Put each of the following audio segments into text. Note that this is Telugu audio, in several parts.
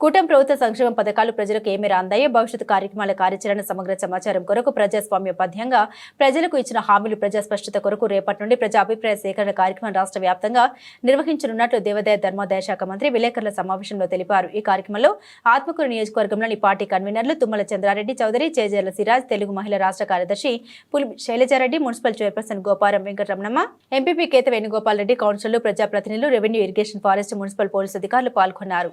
కూటమి ప్రభుత్వ సంక్షేమ పథకాలు ప్రజలకు ఏ మేర అందాయో కార్యక్రమాల కార్యాచరణ సమగ్ర సమాచారం కొరకు ప్రజాస్వామ్య పథ్యంగా ప్రజలకు ఇచ్చిన హామీలు ప్రజాస్పష్టత కొరకు రేపటి నుండి ప్రజా అభిప్రాయ సేకరణ కార్యక్రమం రాష్ట్ర వ్యాప్తంగా నిర్వహించనున్నట్లు దేవాదాయ ధర్మాదాయ శాఖ మంత్రి విలేకరుల సమావేశంలో తెలిపారు. ఈ కార్యక్రమంలో ఆత్మకూరు నియోజకవర్గంలోని పార్టీ కన్వీనర్లు తుమ్మల చంద్రారెడ్డి చౌదరి చేజర్ల సిరాజ్ తెలుగు మహిళ రాష్ట్ర కార్యదర్శి Puli Shailaja Reddy municipal chairperson Goparam Venkataramanamma MPP Ketha Venugopal Reddy కౌన్సిలర్లు ప్రజాప్రతినిధులు revenue irrigation forest municipal police అధికారులు పాల్గొన్నారు.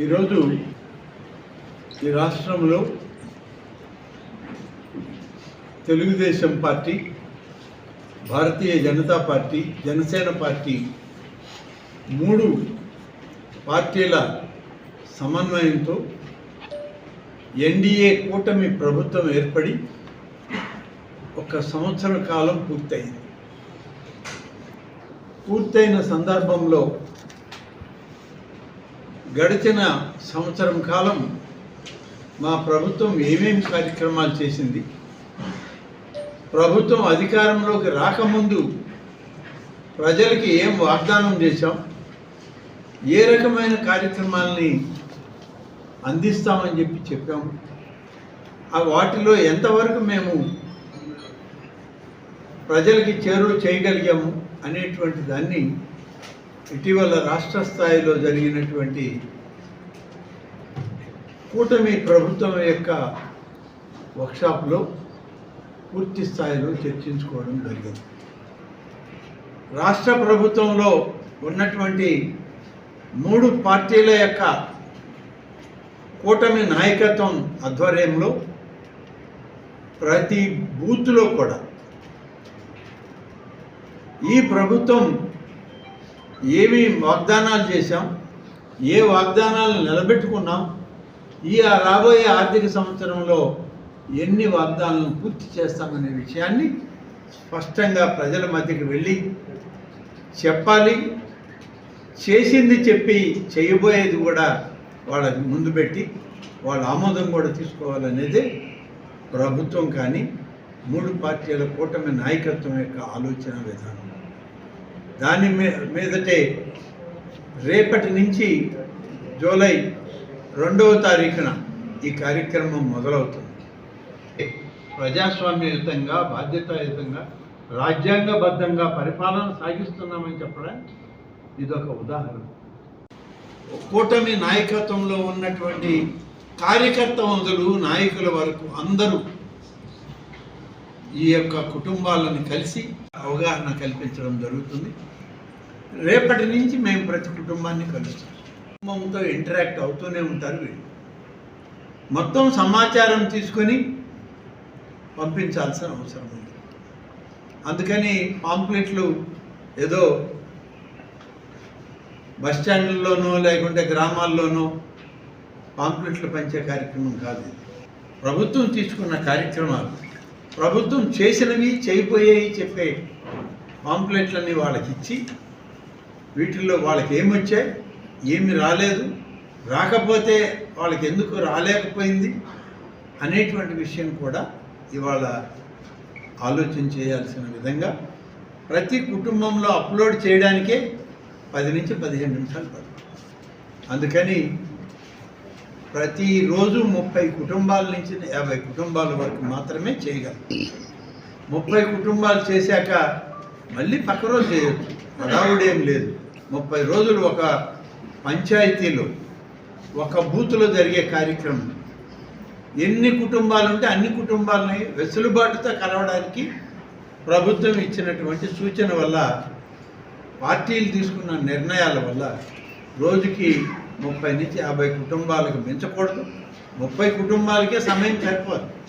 ఈరోజు ఈ రాష్ట్రంలో Telugu Desam party Bharatiya Janata party Janasena party మూడు పార్టీల సమన్వయంతో ఎన్డీఏ కూటమి ప్రభుత్వం ఏర్పడి ఒక సంవత్సర కాలం పూర్తయింది. పూర్తయిన సందర్భంలో గడిచిన సంవత్సరం కాలం మా ప్రభుత్వం ఏమేమి కార్యక్రమాలు చేసింది? ప్రభుత్వం అధికారంలోకి రాకముందు ప్రజలకి ఏం వాగ్దానం చేశాం? ఏ రకమైన కార్యక్రమాలని అందిస్తామని చెప్పి చెప్పాము. ఆ వాటిలో ఎంతవరకు మేము ప్రజలకి చేరువ చేయగలిగాము అనేటువంటి దాన్ని ఇటీవల రాష్ట్ర స్థాయిలో జరిగినటువంటి కూటమి ప్రభుత్వం యొక్క వర్క్షాప్లో పూర్తి స్థాయిలో చర్చించుకోవడం జరిగింది. రాష్ట్ర ప్రభుత్వంలో ఉన్నటువంటి మూడు పార్టీల యొక్క కూటమి నాయకత్వం ఆధ్వర్యంలో ప్రతి బూత్లో కూడా ఈ ప్రభుత్వం ఏమి వాగ్దానాలు చేశాం ఏ వాగ్దానాలు నిలబెట్టుకున్నాం ఈ రాబోయే ఆర్థిక సంవత్సరంలో ఎన్ని వాగ్దానాలను పూర్తి చేస్తామనే విషయాన్ని స్పష్టంగా ప్రజల మధ్యకి వెళ్ళి చెప్పాలి. చేసింది చెప్పి చేయబోయేది కూడా వాళ్ళకి ముందు పెట్టి వాళ్ళ ఆమోదం కూడా తీసుకోవాలనేదే ప్రభుత్వం కానీ మూడు పార్టీల కూటమి నాయకత్వం యొక్క ఆలోచన విధానం. దాని మీదటే రేపటి నుంచి జూలై రెండవ తారీఖున ఈ కార్యక్రమం మొదలవుతుంది. ప్రజాస్వామ్యయుతంగా బాధ్యతాయుతంగా రాజ్యాంగబద్ధంగా పరిపాలన సాగిస్తున్నామని చెప్పడానికి ఇదొక ఉదాహరణ. కూటమి నాయకత్వంలో ఉన్నటువంటి కార్యకర్త వందలు నాయకుల వరకు అందరూ ఈ యొక్క కుటుంబాలను కలిసి అవగాహన కల్పించడం జరుగుతుంది. రేపటి నుంచి మేము ప్రతి కుటుంబాన్ని కలుస్తాం. కుటుంబంతో ఇంటరాక్ట్ అవుతూనే ఉంటారు వీళ్ళు. మొత్తం సమాచారం తీసుకొని పంపించాల్సిన అవసరం ఉంది. అందుకని పాంప్లెట్లు ఏదో బస్ స్టాండ్లలోనో లేకుంటే గ్రామాల్లోనో పాంప్లెట్లు పంచే కార్యక్రమం కాదు ప్రభుత్వం తీసుకున్న కార్యక్రమాలు ప్రభుత్వం చేసినవి చేయిపోయాయి చెప్పే పాంప్లెట్లన్నీ వాళ్ళకి ఇచ్చి వీటిల్లో వాళ్ళకి ఏమొచ్చాయి ఏమి రాలేదు రాకపోతే వాళ్ళకి ఎందుకు రాలేకపోయింది అనేటువంటి విషయం కూడా ఇవాళ ఆలోచన చేయాల్సిన విధంగా ప్రతి కుటుంబంలో అప్లోడ్ చేయడానికే పది నుంచి పదిహేను నిమిషాలు పడుతుంది. అందుకని ప్రతిరోజు ముప్పై కుటుంబాల నుంచి యాభై కుటుంబాల వరకు మాత్రమే చేయగలం. ముప్పై కుటుంబాలు చేశాక మళ్ళీ పక్క రోజు చేయొచ్చు. హడావుడేం లేదు. ముప్పై రోజులు ఒక పంచాయతీలో ఒక బూత్లో జరిగే కార్యక్రమం. ఎన్ని కుటుంబాలు ఉంటే అన్ని కుటుంబాలని వెసులుబాటుతో కలవడానికి ప్రభుత్వం ఇచ్చినటువంటి సూచన వల్ల పార్టీలు తీసుకున్న నిర్ణయాల వల్ల రోజుకి ముప్పై నుంచి యాభై కుటుంబాలకు మించకూడదు. ముప్పై కుటుంబాలకే సమయం సరిపోదు.